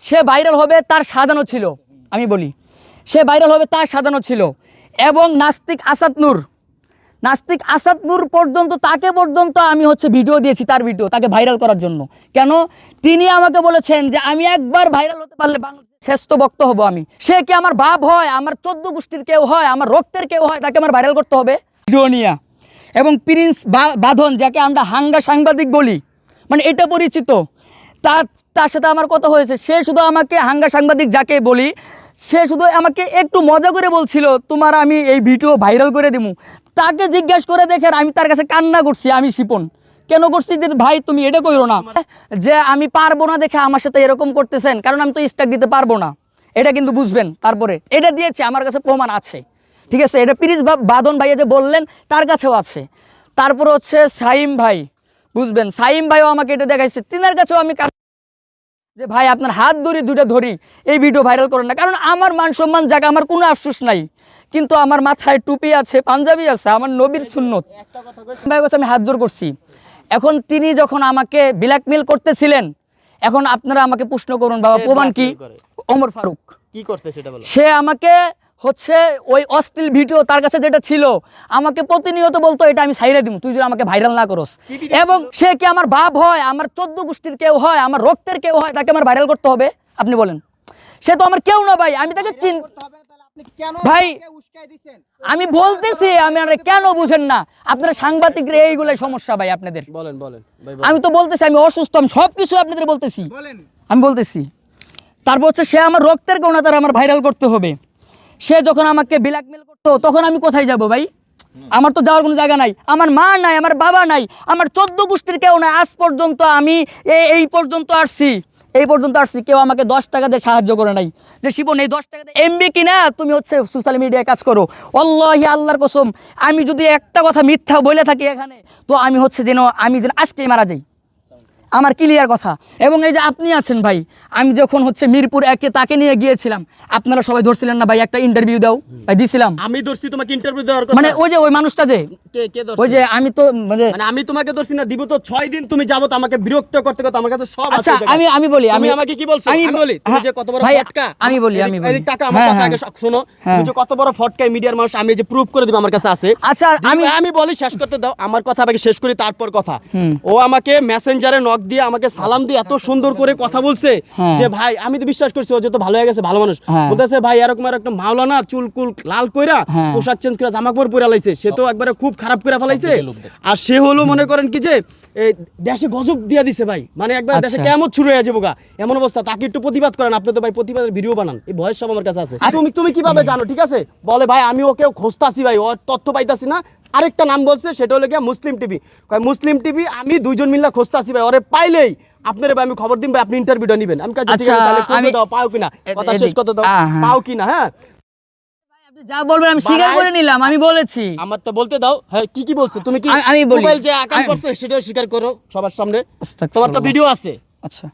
সে viral হবে তার সাজানো ছিল, আমি বলি। সে ভাইরাল হবে তার সাজানো ছিল। এবং নাস্তিক আসাদ নূর, নাস্তিক আসাদ নূর পর্যন্ত, তাকে পর্যন্ত আমি হচ্ছে ভিডিও দিয়েছি তার ভিডিও তাকে ভাইরাল করার জন্য। কেন? তিনি আমাকে বলেছেন যে, আমি একবার ভাইরাল হতে পারলে বাংলাদেশের শ্রেষ্ঠ বক্ত হব আমি। সে কি আমার বাপ হয়, আমার চোদ্দ গোষ্ঠীর কেউ হয়, আমার রক্তের কেউ হয়, তাকে আমার ভাইরাল করতে হবে? ভিডিও নিয়ে। এবং প্রিন্স বাঁধন, যাকে আমরা হাঙ্গা সাংবাদিক বলি মানে এটা পরিচিত। তার তার সাথে আমার কথা হয়েছে। সে শুধু আমাকে হাঙ্গা সাংবাদিক যাকে বলি, সে শুধু আমাকে একটু মজা করে বলছিল, তোমার আমি এই ভিডিও ভাইরাল করে দিব তাকে জিজ্ঞাসা করে দেখেন আমি তার কাছে কান্না করছি, আমি শিপন। কেন করছি যে, ভাই, তুমি এটা করো না যে, আমি পারব না দেখে আমার সাথে এরকম করতেছেন। কারণ আমি তো স্টাক দিতে পারব না। এটা কিন্তু বুঝবেন তারপরে। এটা দিয়েছে, আমার কাছে প্রমাণ আছে। ঠিক আছে? এটা পিরিজ বাদন ভাইয়া যে বললেন, তার কাছেও আছে। তারপর হচ্ছে সাইম ভাই। বুঝবেন? সাইম ভাইও আমাকে এটা দেখাইছে। তিনার কাছেও আমি যে ভাই আপনার হাত ধরি দুটো ধরি এই ভিডিও ভাইরাল করেন না। কারণ আমার মান সম্মান জায়গা আমার কোনো আফসোস নাই। কিন্তু আমার মাথায় টুপি আছে পাঞ্জাবি আছে আমার নবীর সুন্নত। ভাই কাছে আমি হাত জোর করছি। এখন তিনি যখন আমাকে ব্ল্যাকমেল করতেছিলেন এখন আপনারা আমাকে প্রশ্ন করুন বাবা প্রমাণ কি? ওমর ফারুক। কি করতে সেটা বলো। সে আমাকে হচ্ছে ওই অশ্লীল ভিডিও তার কাছে যেটা ছিল আমাকে প্রতিনিয়ত বলতো এটা আমি সাইরে দিব তুই যদি আমাকে ভাইরাল না করস। এবং সে কি আমার বাপ হয় আমার চোদ্দ গোষ্ঠীর কেউ হয় আমার রক্তের কেউ হয় তাকে আমার ভাইরাল করতে হবে? আপনি বলেন। সে তো আমার কেউ না ভাই আমি তাকে চিন ভাই আমি বলতেছি আমি আর কেন বুঝেন না। আপনারা সাংবাদিক এইগুলাই সমস্যা ভাই আপনাদের। বলেন বলেন আমি তো বলতেছি আমি অসুস্থ আমি সব কিছু আপনাদের বলতেছি। আমি বলতেছি তারপর হচ্ছে সে আমার রক্তের কেউ না তার আমার ভাইরাল করতে হবে। সে যখন আমাকে ব্ল্যাকমেল করতো, তখন আমি কোথায় যাব ভাই? আমার তো যাওয়ার কোনো জায়গা নাই। আমার মা নাই, আমার বাবা নাই, আমার চোদ্দ গোষ্ঠীর কেউ নাই। আজ পর্যন্ত আমি এই পর্যন্ত আসছি। এই পর্যন্ত আসছি, কেউ আমাকে দশ টাকা দিয়ে সাহায্য করে নাই। যে শিবন, এই দশ টাকা দিয়ে এমবি কিনা, তুমি হচ্ছে সোশ্যাল মিডিয়ায় কাজ করো। অল্লাহি আল্লাহর কসম, আমি যদি একটা কথা মিথ্যা বলে থাকি এখানে, তো আমি হচ্ছে যেন, আমি যেন আজকেই মারা যাই। আমার ক্লিয়ার কথা। এবং এই যে আপনি আছেন ভাই আমি যখন হচ্ছে মিরপুর একে তাকে নিয়ে গিয়েছিলাম আপনারা সবাই ধরছিলেন না ভাই একটা ইন্টারভিউ দাও ভাই দিছিলাম। আমি ধরছি তোমাকে ইন্টারভিউ দেওয়ার কথা। মানে ওই যে ওই মানুষটা যে ওই যে আমি তো মানে মানে আমি তোমাকে ধরছি না দিব তো ছয় দিন তুমি যাব তো আমাকে বিরক্ত করতে করতে আমার কাছে সব আছে আচ্ছা আমি আমি বলি আমি আমাকে কি বলছো? আমি বলি তুমি যে কত বড় ফটকা। আমি বলি আমি বলি। টাকা আমার কথা। আগে শোনো। তুমি যে কত বড় ফটকা মিডিয়ার মানুষ আমি যে প্রুফ করে দিব আমার কাছে আছে। আচ্ছা আমি আমি আমি বলি শেষ করতে দাও আমার কথা আগে শেষ করি তারপর কথা। ও আমাকে মেসেঞ্জারে নক দিয়ে আমাকে সালাম দিয়ে এত সুন্দর করে কথা বলছে হ্যাঁ। যে ভাই আমি তো বিশ্বাস করছি ও যে তো ভালো হয়ে গেছে ভালো মানুষ। হ্যাঁ। বলতেছে ভাই এরকম আর একটা মাওলানা চুল কুল লাল কইরা হ্যাঁ। পোশাক চেঞ্জ করে জামা কাপড় পরে লাইছে। সে তো একবারে খুব খারাপ করে ফেলাইছে। আর সে হলো মনে করেন কি যে দেশে গজব দিয়ে দিছে ভাই। মানে একবার দেশে আচ্ছা। কেমন শুরু হয়ে যাব গা। এমন অবস্থা। তাকে একটু প্রতিবাদ করেন। আপনি তো ভাই প্রতিবাদের ভিডিও বানান। এই ভয়েস সব আমার কাছে আছে। আচ্ছা। তুমি তুমি কীভাবে জানো ঠিক আছে? বলে ভাই আমি ওকে খোঁজতাছি ভাই। ওর তথ্য পাইতাছি না। আরেকটা নাম বলছে সেটা হলো গিয়া মুসলিম টিভি। কয় মুসলিম টিভি আমি দুইজন মিল্লা খোঁজতাছি ভাই ওরে পাইলেই আপনার ভাই আমি খবর দিন ভাই আপনি ইন্টারভিউটা নেবেন। আমি ঠিক আচ্ছা, দাও পাও কিনা? কথা শেষ করতে দাও হ্যাঁ। পাও কিনা হ্যাঁ? যা বলবেন আমি স্বীকার করে নিলাম আমি বলেছি। আমার তো বলতে দাও হ্যাঁ কি কি বলছো? তুমি কি আমি- মোবাইল যে আকাম করছ সেটাও স্বীকার করো সবার সামনে। তোমার তো ভিডিও আছে। আচ্ছা।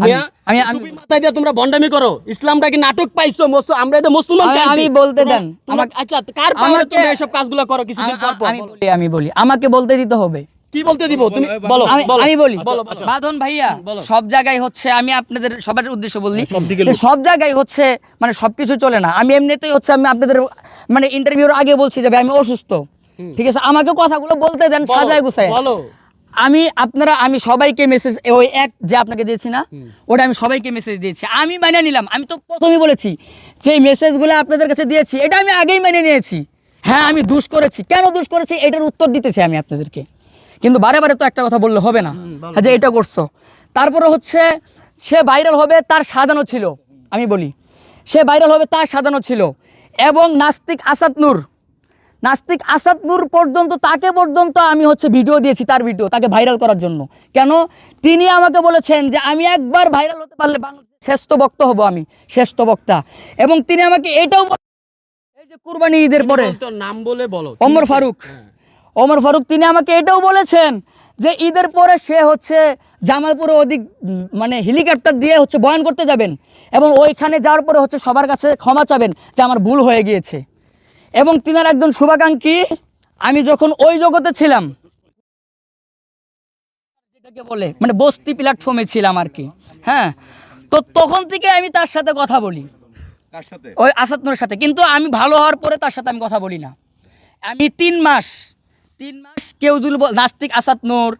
আমি আমি মাথায় দিয়ে তোমরা বন্ডামি করো। ইসলামটা নাটক পাইছো? মুস- আমরা এটা মুসলমান আমি- বলতে দেন। আমাকে- আচ্ছা কার পাওয়ারে আমাকে- এসব কাজগুলো করো কিছুদিন পর আমি- পর আমি বলো। বলি আমি বলি। আমাকে বলতে দিতে হবে। কি বলতে দিব? তুমি বলো। আমি বলি। বলো। বলো। বাদন ভাইয়া সব জায়গায় হচ্ছে আমি আপনাদের সবার উদ্দেশ্য বলি। সব জায়গায় হচ্ছে মানে সবকিছু চলে না। আমি এমনিতেই হচ্ছে আমি আপনাদের মানে ইন্টারভিউর আগে বলছি যে ভাই আমি অসুস্থ। ঠিক আছে? আমাকে কথাগুলো বলতে দেন সাজায় গুছায়। বলো। আমি আপনারা আমি সবাইকে মেসেজ ওই এক যে আপনাকে দিয়েছি না ওটা আমি সবাইকে মেসেজ দিয়েছি। আমি মেনে নিলাম। আমি তো প্রথমেই বলেছি যে মেসেজগুলো আপনাদের কাছে দিয়েছি এটা আমি আগেই মেনে নিয়েছি। হ্যাঁ আমি দুষ করেছি। কেন দুষ করেছি? এটার উত্তর দিতেছি আমি আপনাদেরকে। কিন্তু বারে বারে তো একটা কথা বললে হবে না। হ্যাঁ, যে এটা করছ। তারপরে হচ্ছে সে ভাইরাল হবে তার সাজানো ছিল। আমি বলি সে ভাইরাল হবে তার সাজানো ছিল। এবং নাস্তিক আসাদ নূর নাস্তিক আসাদ নূর পর্যন্ত তাকে পর্যন্ত আমি হচ্ছে ভিডিও দিয়েছি তার ভিডিও তাকে ভাইরাল করার জন্য। কেন? তিনি আমাকে বলেছেন যে আমি একবার ভাইরাল হতে পারলে শ্রেষ্ঠ বক্তা হব আমি শ্রেষ্ঠ বক্তা। এবং তিনি আমাকে এটাও এই যে কুরবানি ঈদের পরে নাম বলে বলো ওমর ফারুক। ওমর ফারুক তিনি আমাকে এটাও বলেছেন যে ঈদের পরে সে হচ্ছে জামালপুরে অধিক মানে হেলিকপ্টার দিয়ে হচ্ছে বয়ান করতে যাবেন। এবং ওইখানে যাওয়ার পরে হচ্ছে সবার কাছে ক্ষমা চাবেন যে আমার ভুল হয়ে গিয়েছে। এবং তিনার একজন শুভাকাঙ্ক্ষী আমি যখন ওই জগতে ছিলাম যেটাকে বলে মানে বস্তি প্ল্যাটফর্মে ছিলাম আর কি হ্যাঁ? তো তখন থেকে আমি তার সাথে কথা বলি। ওই আসাদ নূরের সাথে। কিন্তু আমি ভালো হওয়ার পরে তার সাথে আমি কথা বলি না। আমি তিন মাস তিন মাস কেউ যদি নাস্তিক আসাদ নূর